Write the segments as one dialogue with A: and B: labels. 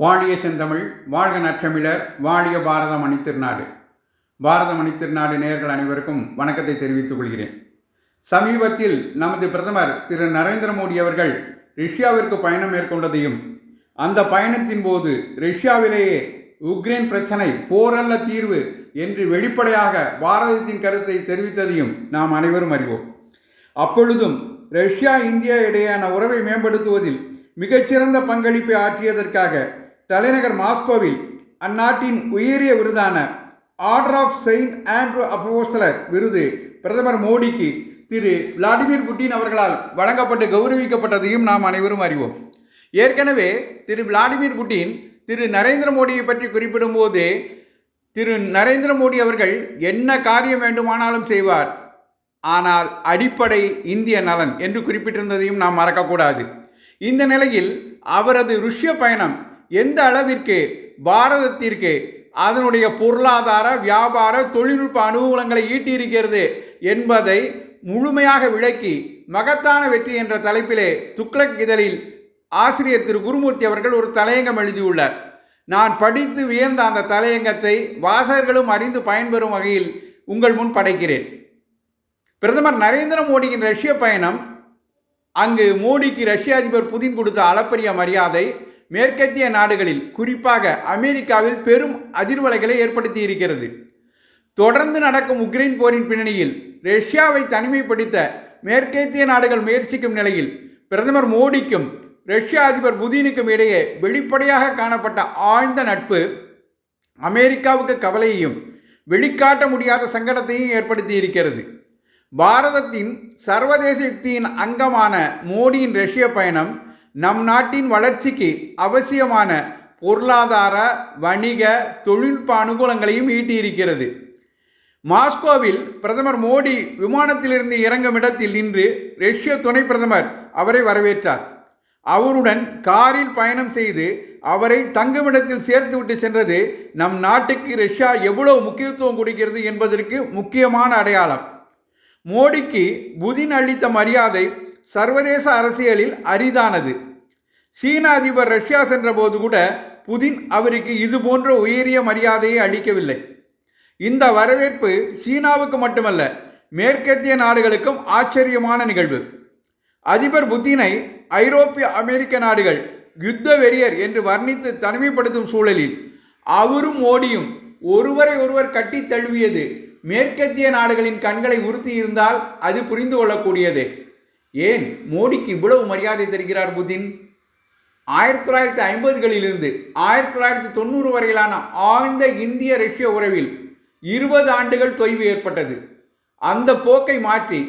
A: வாழிய செந்தமிழ் வாழ்க நற்றமிழர் வாழிய பாரத மணித்திருநாடு பாரத மணித்திருநாடு நேயர்கள் அனைவருக்கும் வணக்கத்தை தெரிவித்துக் கொள்கிறேன். சமீபத்தில் நமது பிரதமர் திரு. நரேந்திர மோடி அவர்கள் ரஷ்யாவிற்கு பயணம் மேற்கொண்டதையும் அந்த பயணத்தின் போது ரஷ்யாவிலேயே உக்ரைன் பிரச்சனை போரல்ல தீர்வு என்று வெளிப்படையாக பாரதத்தின் கருத்தை தெரிவித்ததையும் நாம் அனைவரும் அறிவோம். அப்பொழுதும் ரஷ்யா இந்தியா இடையேயான உறவை மேம்படுத்துவதில் மிகச்சிறந்த பங்களிப்பை ஆற்றியதற்காக தலைநகர் மாஸ்கோவில் அந்நாட்டின் உயரிய விருதான order of Saint Andrew apostle விருது பிரதமர் மோடிக்கு திரு விளாடிமிர் புட்டின் அவர்களால் வழங்கப்பட்டு கௌரவிக்கப்பட்டதையும் நாம் அனைவரும் அறிவோம். ஏற்கனவே திரு விளாடிமிர் புட்டின் திரு நரேந்திர மோடியை பற்றி குறிப்பிடும்போது திரு நரேந்திர மோடி அவர்கள் என்ன காரியம் வேண்டுமானாலும் செய்வார். ஆனால் அடிப்படை இந்திய நலன் என்று குறிப்பிட்டிருந்ததையும் நாம் மறக்கக்கூடாது. இந்த நிலையில் அவரது ருஷ்ய பயணம் எந்த அளவிற்கு பாரதத்திற்கு அதனுடைய பொருளாதார வியாபார தொழில்நுட்ப அனுகூலங்களை ஈட்டியிருக்கிறது என்பதை முழுமையாக விளக்கி மகத்தான வெற்றி என்ற தலைப்பிலே துக்ளக் இதழில் ஆசிரியர் திரு குருமூர்த்தி அவர்கள் ஒரு தலையங்கம் எழுதியுள்ளார். நான் படித்து வியந்த அந்த தலையங்கத்தை வாசகர்களும் அறிந்து பயன்பெறும் வகையில் உங்கள் முன் படைக்கிறேன். பிரதமர் நரேந்திர மோடியின் ரஷ்ய பயணம் அங்கு மோடிக்கு ரஷ்ய அதிபர் புதின் கொடுத்த அளப்பரிய மரியாதை மேற்கத்திய நாடுகளில் குறிப்பாக அமெரிக்காவில் பெரும் அதிர்வலைகளை ஏற்படுத்தி இருக்கிறது தொடர்ந்து நடக்கும் உக்ரைன் போரின் பின்னணியில் ரஷ்யாவை தனிமைப்படுத்த மேற்கத்திய நாடுகள் முயற்சிக்கும் நிலையில் பிரதமர் மோடிக்கும் ரஷ்ய அதிபர் புதினுக்கும் இடையே வெளிப்படையாக காணப்பட்ட ஆழ்ந்த நட்பு அமெரிக்காவுக்கு கவலையையும் வெளிக்காட்ட முடியாத சங்கடத்தையும் ஏற்படுத்தி இருக்கிறது பாரதத்தின் சர்வதேச யுக்தியின் அங்கமான மோடியின் ரஷ்ய பயணம் நம் நாட்டின் வளர்ச்சிக்கு அவசியமான பொருளாதார வணிக தொழில்நுட்ப அனுகூலங்களையும் ஈட்டியிருக்கிறது. மாஸ்கோவில் பிரதமர் மோடி விமானத்திலிருந்து இறங்கும் இடத்தில் நின்று ரஷ்ய துணை பிரதமர் அவரை வரவேற்றார். அவருடன் காரில் பயணம் செய்து அவரை தங்குமிடத்தில் சேர்த்துவிட்டு சென்றது நம் நாட்டுக்கு ரஷ்யா எவ்வளவு முக்கியத்துவம் கொடுக்கிறது என்பதற்கு முக்கியமான அடையாளம். மோடிக்கு புதின் அளித்த மரியாதை சர்வதேச அரசியலில் அரிதானது. சீன அதிபர் ரஷ்யா சென்றபோது கூட புதின் அவருக்கு இது போன்ற உயரிய மரியாதையை அளிக்கவில்லை. இந்த வரவேற்பு சீனாவுக்கு மட்டுமல்ல மேற்கத்திய நாடுகளுக்கும் ஆச்சரியமான நிகழ்வு. அதிபர் புத்தினை ஐரோப்பிய அமெரிக்க நாடுகள் யுத்த வெறியர் என்று வர்ணித்து தனிமைப்படுத்தும் சூழலில் அவரும் ஓடியும் ஒருவரை ஒருவர் கட்டி தழுவியது மேற்கத்திய நாடுகளின் கண்களை உறுத்தி இருந்தால் அது புரிந்து கொள்ளக்கூடியதே. ஏன் மோடிக்கு இவ்வளவு மரியாதை தருகிறார் புதின்? ஆயிரத்தி தொள்ளாயிரத்தி ஐம்பதுகளிலிருந்து ஆயிரத்தி தொள்ளாயிரத்தி தொண்ணூறு வரையிலான ஆழ்ந்த இந்திய ரஷ்ய உறவில் இருபது ஆண்டுகள் தொய்வு ஏற்பட்டது. அந்த போக்கை மாற்றி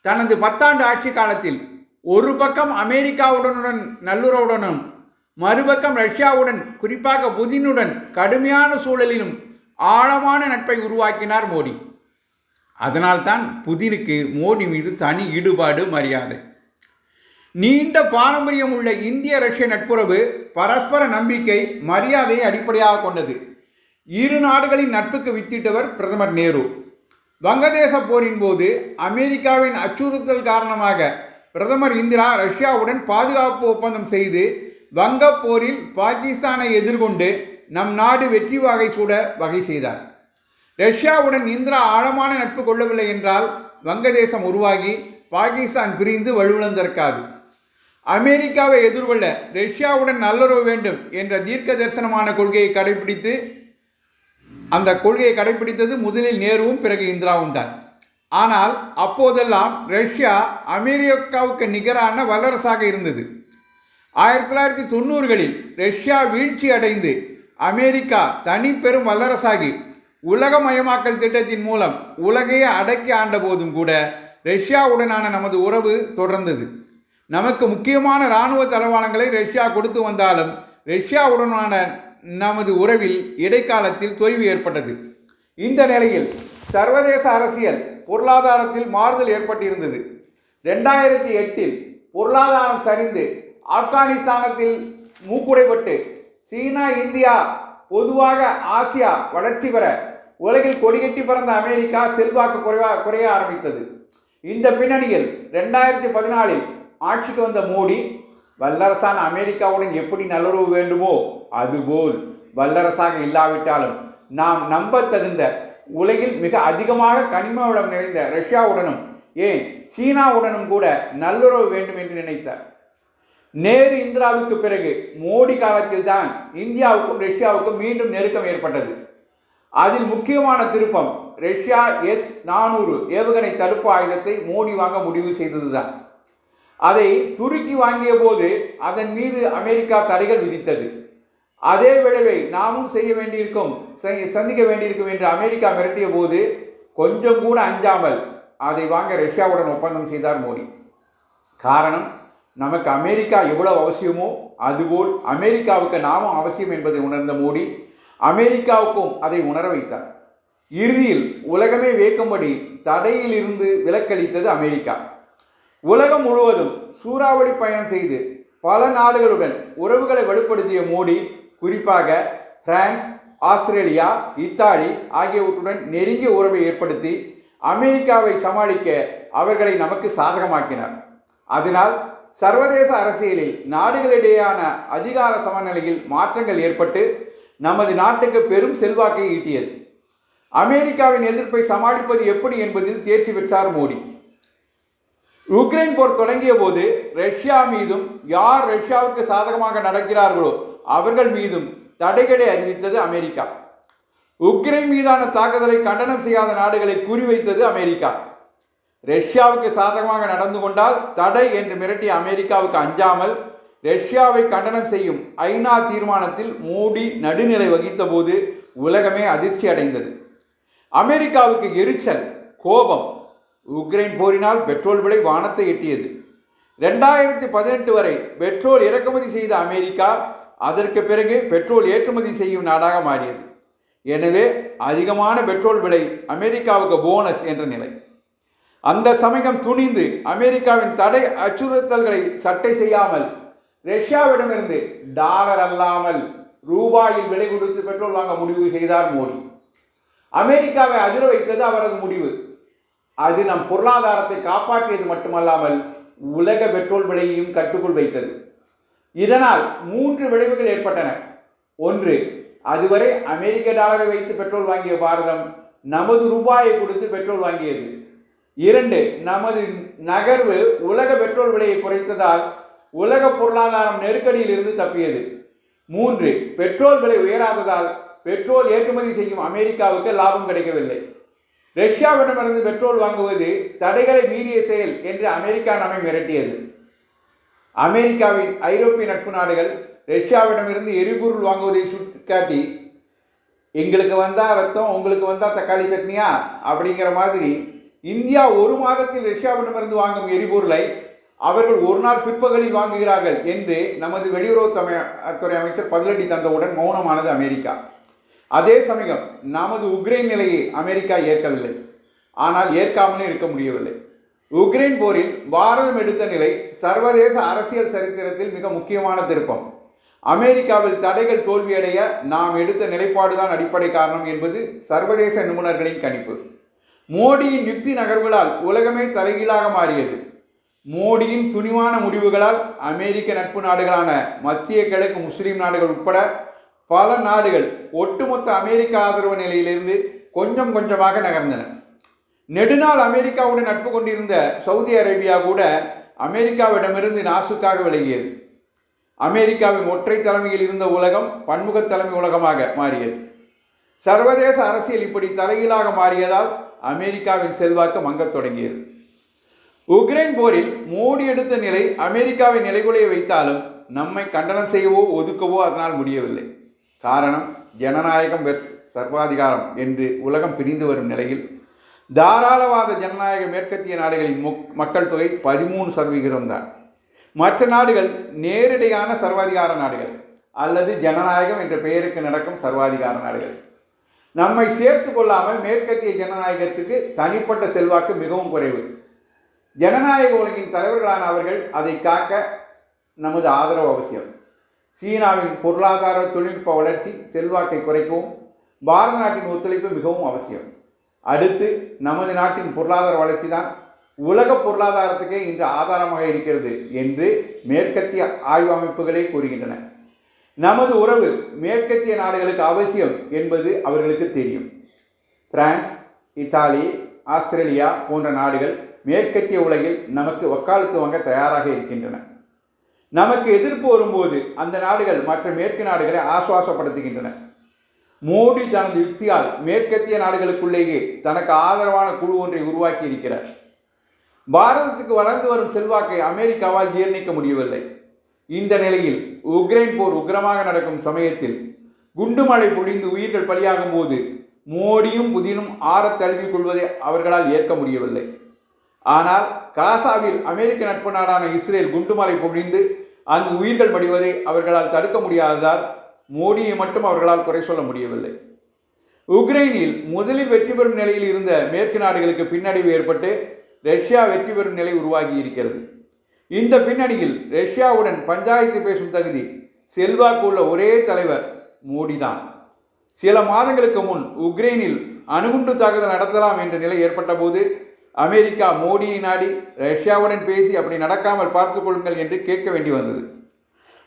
A: தனது பத்தாண்டு ஆட்சி காலத்தில் ஒரு பக்கம் அமெரிக்காவுடனுடன் நல்லுறவுடனும் மறுபக்கம் ரஷ்யாவுடன் குறிப்பாக புதினுடன் கடுமையான சூழலிலும் ஆழமான நட்பை உருவாக்கினார் மோடி. அதனால்தான் புதினுக்கு மோடி மீது தனி ஈடுபாடு மரியாதை. நீண்ட பாரம்பரியம் உள்ள இந்திய ரஷ்ய நட்புறவு பரஸ்பர நம்பிக்கை மரியாதையை அடிப்படையாக கொண்டது. இரு நாடுகளின் நட்புக்கு வித்திட்டவர் பிரதமர் நேரு. வங்கதேச போரின் போது அமெரிக்காவின் அச்சுறுத்தல் காரணமாக பிரதமர் இந்திரா ரஷ்யாவுடன் பாதுகாப்பு ஒப்பந்தம் செய்து வங்க போரில் பாகிஸ்தானை எதிர்கொண்டு நம் நாடு வெற்றி வகை சூட வகை செய்தார். ரஷ்யாவுடன் இந்திரா ஆழமான நட்பு கொள்ளவில்லை என்றால் வங்கதேசம் உருவாகி பாகிஸ்தான் பிரிந்து வலுவிழந்திருக்காது. அமெரிக்காவை எதிர்கொள்ள ரஷ்யாவுடன் நல்லுறவு வேண்டும் என்ற தீர்க்க தரிசனமான கொள்கையை கடைபிடித்து அந்த கொள்கையை கடைபிடித்தது முதலில் நேருவும் பிறகு இந்திராவும் தான். ஆனால் அப்போதெல்லாம் ரஷ்யா அமெரிக்காவுக்கு நிகரான வல்லரசாக இருந்தது. ஆயிரத்தி தொள்ளாயிரத்தி தொண்ணூறுகளில் ரஷ்யா வீழ்ச்சி அடைந்து அமெரிக்கா தனி பெரும் வல்லரசாகி உலகமயமாக்கல் திட்டத்தின் மூலம் உலகையே அடக்கி ஆண்ட போதும் கூட ரஷ்யாவுடனான நமது உறவு தொடர்ந்தது. நமக்கு முக்கியமான இராணுவ தளவாடங்களை ரஷ்யா கொடுத்து வந்தாலும் ரஷ்யாவுடனான நமது உறவில் இடைக்காலத்தில் தொய்வு ஏற்பட்டது. இந்த நிலையில் சர்வதேச அரசியல் பொருளாதாரத்தில் மாறுதல் ஏற்பட்டிருந்தது. ரெண்டாயிரத்தி எட்டில் பொருளாதாரம் சரிந்து ஆப்கானிஸ்தானத்தில் மூக்குடைப்பட்டு சீனா இந்தியா பொதுவாக ஆசியா வளர்ச்சி பெற உலகில் கொடிகட்டி பறந்த அமெரிக்கா செல்வாக்கு குறைவா குறைய ஆரம்பித்தது. இந்த பின்னணியில் ரெண்டாயிரத்தி பதினாலில் ஆட்சிக்கு வந்த மோடி வல்லரசான அமெரிக்காவுடன் எப்படி நல்லுறவு வேண்டுமோ அதுபோல் வல்லரசாக இல்லாவிட்டாலும் நாம் நம்பத்தகுந்த உலகில் மிக அதிகமாக கனிம வளம் நிறைந்த ரஷ்யாவுடனும் ஏன் சீனாவுடனும் கூட நல்லுறவு வேண்டும் என்று நினைத்தார். நேரு இந்திராவுக்கு பிறகு மோடி காலத்தில் தான் இந்தியாவுக்கும் ரஷ்யாவுக்கும் மீண்டும் நெருக்கம் ஏற்பட்டது. அதில் முக்கியமான திருப்பம் ரஷ்யா எஸ் நானூறு ஏவுகணை தடுப்பு ஆயுதத்தை மோடி வாங்க முடிவு செய்ததுதான். அதை துருக்கி வாங்கிய போது அதன் மீது அமெரிக்கா தடைகள் விதித்தது. அதே விளைவை நாமும் செய்ய வேண்டியிருக்கும் சந்திக்க வேண்டியிருக்கும் என்று அமெரிக்கா மிரட்டிய போது கொஞ்சம் கூட அஞ்சாமல் அதை வாங்க ரஷ்யாவுடன் ஒப்பந்தம் செய்தார் மோடி. காரணம் நமக்கு அமெரிக்கா எவ்வளவு அவசியமோ அதுபோல் அமெரிக்காவுக்கு நாமும் அவசியம் என்பதை உணர்ந்த மோடி அமெரிக்காவுக்கும் அதை உணர வைத்தார். இறுதியில் உலகமே வேக்கும்படி தடையில் இருந்து விலக்களித்தது அமெரிக்கா. உலகம் முழுவதும் சூறாவளி பயணம் செய்து பல நாடுகளுடன் உறவுகளை வலுப்படுத்திய மோடி குறிப்பாக பிரான்ஸ் ஆஸ்திரேலியா இத்தாலி ஆகியவற்றுடன் நெருங்கிய உறவை ஏற்படுத்தி அமெரிக்காவை சமாளிக்க அவர்களை நமக்கு சாதகமாக்கினார். அதனால் சர்வதேச அரசியலில் நாடுகளிடையேயான அதிகார சமநிலையில் மாற்றங்கள் ஏற்பட்டு நமது நாட்டுக்கு பெரும் செல்வாக்கை ஈட்டியது. அமெரிக்காவின் எதிர்ப்பை சமாளிப்பது எப்படி என்பதில் தேர்ச்சி பெற்றார் மோடி. உக்ரைன் போர் தொடங்கிய போது ரஷ்யா மீதும் யார் ரஷ்யாவுக்கு சாதகமாக நடக்கிறார்களோ அவர்கள் மீதும் தடைகளை அறிவித்தது அமெரிக்கா. உக்ரைன் மீதான தாக்குதலை கண்டனம் செய்யாத நாடுகளை குறிவைத்தது அமெரிக்கா. ரஷ்யாவுக்கு சாதகமாக நடந்து கொண்டால் தடை என்று மிரட்டிய அமெரிக்காவுக்கு அஞ்சாமல் ரஷ்யாவை கண்டனம் செய்யும் ஐநா தீர்மானத்தில் மோடி நடுநிலை வகித்த போது உலகமே அதிர்ச்சி அடைந்தது. அமெரிக்காவுக்கு எரிச்சல் கோபம். உக்ரைன் போரினால் பெட்ரோல் விலை வானத்தை எட்டியது. ரெண்டாயிரத்தி பதினெட்டு வரை பெட்ரோல் இறக்குமதி செய்த அமெரிக்கா அதற்கு பிறகு பெட்ரோல் ஏற்றுமதி செய்யும் நாடாக மாறியது. எனவே அதிகமான பெட்ரோல் விலை அமெரிக்காவுக்கு போனஸ் என்ற நிலை. அந்த சமயம் துணிந்து அமெரிக்காவின் தடை அச்சுறுத்தல்களை சட்டை செய்யாமல் ரஷ்யாவிடமிருந்து டாலர் அல்லாமல் ரூபாயில் விலை கொடுத்து பெட்ரோல் வாங்க முடிவு செய்தார் மோடி. அமெரிக்காவை அதிர வைத்தது அவரது முடிவு. அது நம் பொருளாதாரத்தை காப்பாற்றியது மட்டுமல்லாமல் உலக பெட்ரோல் விலையையும் கட்டுக்குள் வைத்தது. இதனால் மூன்று விளைவுகள் ஏற்பட்டன. ஒன்று அதுவரை அமெரிக்க டாலரை வைத்து பெட்ரோல் வாங்கிய பாரதம் நமது ரூபாயை கொடுத்து பெட்ரோல் வாங்கியது. இரண்டு நமது நகர்வு உலக பெட்ரோல் விலையை குறைத்ததால் உலக பொருளாதாரம் நெருக்கடியில் இருந்து தப்பியது. மூன்று பெட்ரோல் விலை உயராததால் பெட்ரோல் ஏற்றுமதி செய்யும் அமெரிக்காவுக்கு லாபம் கிடைக்கவில்லை. ரஷ்யாவிடமிருந்து பெட்ரோல் வாங்குவது தடைகளை மீறிய செயல் என்று அமெரிக்கா நம்மை மிரட்டியது. அமெரிக்காவின் ஐரோப்பிய நட்பு நாடுகள் ரஷ்யாவிடமிருந்து எரிபொருள் வாங்குவதை சுட்டிக்காட்டி எங்களுக்கு வந்தால் ரத்தம் உங்களுக்கு வந்தால் தக்காளி சட்னியா? அப்படிங்கிற மாதிரி இந்தியா ஒரு மாதத்தில் ரஷ்யாவிடமிருந்து வாங்கும் எரிபொருளை அவர்கள் ஒரு நாள் பிற்பகலில் வாங்குகிறார்கள் என்று நமது வெளியுறவுத்துறை துறை அமைச்சர் பதிலடி தந்தவுடன் மௌனமானது அமெரிக்கா. அதே சமயம் நமது உக்ரைன் நிலையை அமெரிக்கா ஏற்கவில்லை. ஆனால் ஏற்காமலே இருக்க முடியவில்லை. உக்ரைன் போரில் பாரதம் எடுத்த நிலை சர்வதேச அரசியல் சரித்திரத்தில் மிக முக்கியமான திருப்பம். அமெரிக்காவில் தடைகள் தோல்வியடைய நாம் எடுத்த நிலைப்பாடுதான் அடிப்படை காரணம் என்பது சர்வதேச நிபுணர்களின் கணிப்பு. மோடியின் யுக்தி நகர்வுகளால் உலகமே தலைகீழாக மாறியது. மோடியின் துணிவான முடிவுகளால் அமெரிக்க நட்பு நாடுகளான மத்திய கிழக்கு முஸ்லீம் நாடுகள் உட்பட பல நாடுகள் ஒட்டுமொத்த அமெரிக்க ஆதரவு நிலையிலிருந்து கொஞ்சம் கொஞ்சமாக நகர்ந்தன. நெடுநாள் அமெரிக்காவுடன் நட்பு கொண்டிருந்த சவுதி அரேபியா கூட அமெரிக்காவிடமிருந்து நாசுக்காக விலகியது. அமெரிக்காவின் ஒற்றை தலைமையில் இருந்த உலகம் பன்முக தலைமை உலகமாக மாறியது. சர்வதேச அரசியல் இப்படி தலைகீழாக மாறியதால் அமெரிக்காவின் செல்வாக்கு மங்கத் தொடங்கியது. உக்ரைன் போரில் மோடி எடுத்த நிலை அமெரிக்காவை நிலைகுலைய வைத்தாலும் நம்மை கண்டனம் செய்யவோ ஒதுக்கவோ அதனால் முடியவில்லை. காரணம் ஜனநாயகம் வெர்ஸ் சர்வாதிகாரம் என்று உலகம் பிரிந்து வரும் நிலையில் தாராளவாத ஜனநாயக மேற்கத்திய நாடுகளின் மக்கள் தொகை பதிமூணு சதவிகிதம் தான். மற்ற நாடுகள் நேரடியான சர்வாதிகார நாடுகள் அல்லது ஜனநாயகம் என்ற பெயருக்கு நடக்கும் சர்வாதிகார நாடுகள். நம்மை சேர்த்து கொள்ளாமல் மேற்கத்திய ஜனநாயகத்துக்கு தனிப்பட்ட செல்வாக்கு மிகவும் குறைவு. ஜனநாயக உலகின் தலைவர்களான அவர்கள் அதை காக்க நமது ஆதரவு அவசியம். சீனாவின் பொருளாதார தொழில்நுட்ப வளர்ச்சி செல்வாக்கை குறைக்கவும் பாரத நாட்டின் ஒத்துழைப்பு மிகவும் அவசியம். அடுத்து நமது நாட்டின் பொருளாதார வளர்ச்சி தான் உலக பொருளாதாரத்துக்கே இன்று ஆதாரமாக இருக்கிறது என்று மேற்கத்திய ஆய்வு அமைப்புகளே கூறுகின்றன. நமது உறவு மேற்கத்திய நாடுகளுக்கு அவசியம் என்பது அவர்களுக்கு தெரியும். பிரான்ஸ் இத்தாலி ஆஸ்திரேலியா போன்ற நாடுகள் மேற்கத்திய உலகில் நமக்கு வக்காலத்து வாங்க தயாராக இருக்கின்றன. நமக்கு எதிர்ப்பு வரும்போது அந்த நாடுகள் மற்ற மேற்கு நாடுகளை ஆசுவாசப்படுத்துகின்றன. மோடி தனது யுக்தியால் மேற்கத்திய நாடுகளுக்குள்ளேயே தனக்கு ஆதரவான குழு ஒன்றை உருவாக்கி இருக்கிறார். பாரதத்துக்கு வளர்ந்து வரும் செல்வாக்கை அமெரிக்காவால் ஜீர்ணிக்க முடியவில்லை. இந்த நிலையில் உக்ரைன் போர் உக்கிரமாக நடக்கும் சமயத்தில் குண்டுமழை பொழிந்து உயிர்கள் பலியாகும் போது மோடியும் புதினும் ஆற தழுவிக் கொள்வதை அவர்களால் ஏற்க முடியவில்லை. ஆனால் காசாவில் அமெரிக்க நட்பு நாடான இஸ்ரேல் குண்டுமலை பொழிந்து அங்கு உயிர்கள் மடிவதை அவர்களால் தடுக்க முடியாததால் மோடியை மட்டும் அவர்களால் குறை சொல்ல முடியவில்லை. உக்ரைனில் முதலில் வெற்றி பெறும் நிலையில் இருந்த மேற்கு நாடுகளுக்கு பின்னடைவு ஏற்பட்டு ரஷ்யா வெற்றி பெறும் நிலை உருவாகி இருக்கிறது. இந்த பின்னணியில் ரஷ்யாவுடன் பஞ்சாயத்து பேசும் தகுதி செல்வாக்கு உள்ள ஒரே தலைவர் மோடி தான் சில மாதங்களுக்கு முன் உக்ரைனில் அணுகுண்டு தாக்குதல் நடத்தலாம் என்ற நிலை ஏற்பட்ட போது அமெரிக்கா மோடியை நாடி ரஷ்யாவுடன் பேசி அப்படி நடக்காமல் பார்த்து கொள்ளுங்கள் என்று கேட்க வேண்டி வந்தது.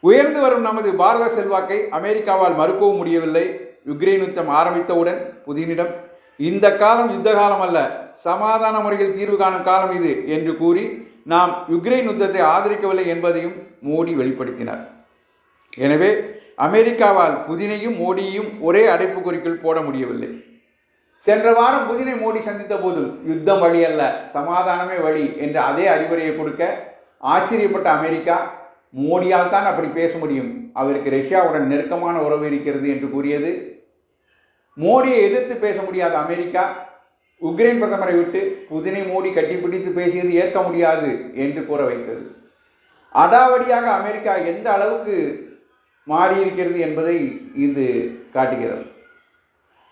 A: உயர்ந்து வரும் நமது பாரத செல்வாக்கை அமெரிக்காவால் மறுக்கவும் முடியவில்லை. யுக்ரைன் யுத்தம் ஆரம்பித்தவுடன் புதினிடம் இந்த காலம் யுத்த காலம் அல்ல சமாதான முறையில் தீர்வு காணும் காலம் இது என்று கூறி நாம் யுக்ரைன் யுத்தத்தை ஆதரிக்கவில்லை என்பதையும் மோடி வெளிப்படுத்தினார். எனவே அமெரிக்காவால் புதினையும் மோடியையும் ஒரே அடைப்புக்குறிக்குள் போட முடியவில்லை. சென்ற வாரம் புதினை மோடி சந்தித்த போதும் யுத்தம் வழி அல்ல சமாதானமே வழி என்ற அதே அறிவுரையை கொடுக்க ஆச்சரியப்பட்ட அமெரிக்கா மோடியால் தான் அப்படி பேச முடியும். அவருக்கு ரஷ்யாவுடன் நெருக்கமான உறவு இருக்கிறது என்று கூறியது. மோடியை எதிர்த்து பேச முடியாத அமெரிக்கா உக்ரைன் பிரதமரை விட்டு புதினை மோடி கட்டிப்பிடித்து பேசியது ஏற்க முடியாது என்று கூற வைத்தது. அடாவடியாக அமெரிக்கா எந்த அளவுக்கு மாறியிருக்கிறது என்பதை இது காட்டுகிறது.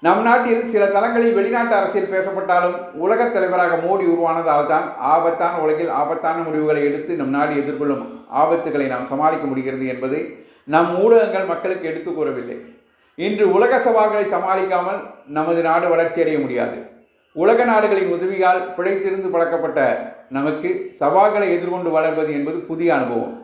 A: நம் நாட்டில் சில தளங்களில் வெளிநாட்டு அரசியல் பேசப்பட்டாலும் உலகத் தலைவராக மோடி உருவானதால் தான் ஆபத்தான உலகில் ஆபத்தான முடிவுகளை எடுத்து நம் நாடு எதிர்கொள்ளும் ஆபத்துகளை நாம் சமாளிக்க முடிகிறது என்பது நம் ஊடகங்கள் மக்களுக்கு எடுத்து கூறவில்லை. இன்று உலக சவால்களை சமாளிக்காமல் நமது நாடு வளர்ச்சியடைய முடியாது. உலக நாடுகளின் உதவியால் பிழைத்திருந்து பழக்கப்பட்ட நமக்கு சவால்களை எதிர்கொண்டு வளர்வது என்பது புதிய அனுபவம்.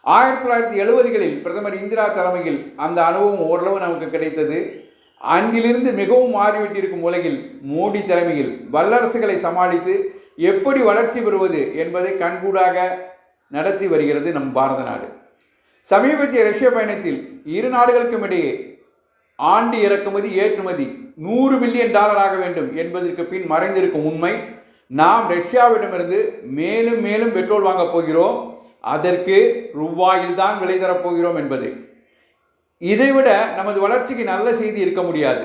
A: ஆயிரத்தி தொள்ளாயிரத்தி எழுபதுகளில் பிரதமர் இந்திரா தலைமையில் அந்த அனுபவம் ஓரளவு நமக்கு கிடைத்தது. அங்கிலிருந்து மிகவும் மாறிவிட்டிருக்கும் உலகில் மோடி தலைமையில் வல்லரசுகளை சமாளித்து எப்படி வளர்ச்சி பெறுவது என்பதை கண்கூடாக நடத்தி வருகிறது நம் பாரத நாடு. சமீபத்திய ரஷ்ய பயணத்தில் இரு நாடுகளுக்கும் இடையே ஆண்டு இறக்குமதி ஏற்றுமதி நூறு பில்லியன் டாலர் ஆக வேண்டும் என்பதற்கு பின் மறைந்திருக்கும் உண்மை நாம் ரஷ்யாவிடமிருந்து மேலும் மேலும் பெட்ரோல் வாங்கப் போகிறோம் அதற்கு ரூபாயில் தான் விலை தரப்போகிறோம் என்பது. இதைவிட நமது வளர்ச்சிக்கு நல்ல செய்தி இருக்க முடியாது.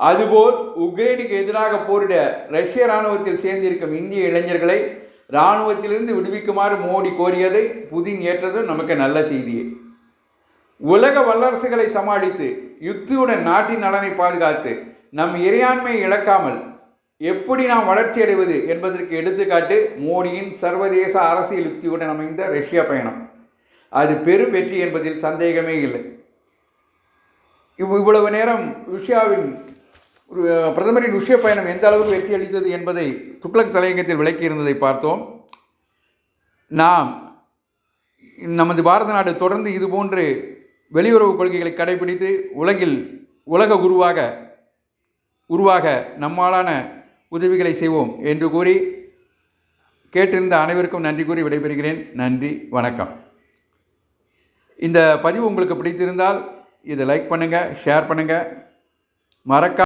A: அதுபோல் உக்ரைனுக்கு எதிராக போரிட ரஷ்ய இராணுவத்தில் சேர்ந்திருக்கும் இந்திய இளைஞர்களை இராணுவத்திலிருந்து விடுவிக்குமாறு மோடி கோரியதை புதின் ஏற்றதும் நமக்கு நல்ல செய்தியே. உலக வல்லரசுகளை சமாளித்து யுக்தியுடன் நாட்டின் நலனை பாதுகாத்து நம் இறையாண்மையை இழக்காமல் எப்படி நாம் வளர்ச்சி அடைவது என்பதற்கு எடுத்துக்காட்டு மோடியின் சர்வதேச அரசியல் யுக்தியுடன் அமைந்த ரஷ்யா பயணம். அது பெரும் வெற்றி என்பதில் சந்தேகமே இல்லை. இவ் இவ்வளவு நேரம் ருஷ்யாவின் பிரதமரின் ருஷ்ய பயணம் எந்த அளவுக்கு வெற்றி அளித்தது என்பதை துக்ளக் தலையங்கத்தில் விளக்கியிருந்ததை பார்த்தோம். நாம் நமது பாரத நாடு தொடர்ந்து இதுபோன்று வெளியுறவு கொள்கைகளை கடைபிடித்து உலகில் உலக குருவாக உருவாக நம்மாலான உதவிகளை செய்வோம் என்று கூறி கேட்டிருந்த அனைவருக்கும் நன்றி கூறி விடைபெறுகிறேன். நன்றி வணக்கம். இந்த பதிவு உங்களுக்கு பிடித்திருந்தால் இதை லைக் பண்ணுங்கள் ஷேர் பண்ணுங்கள் மறக்க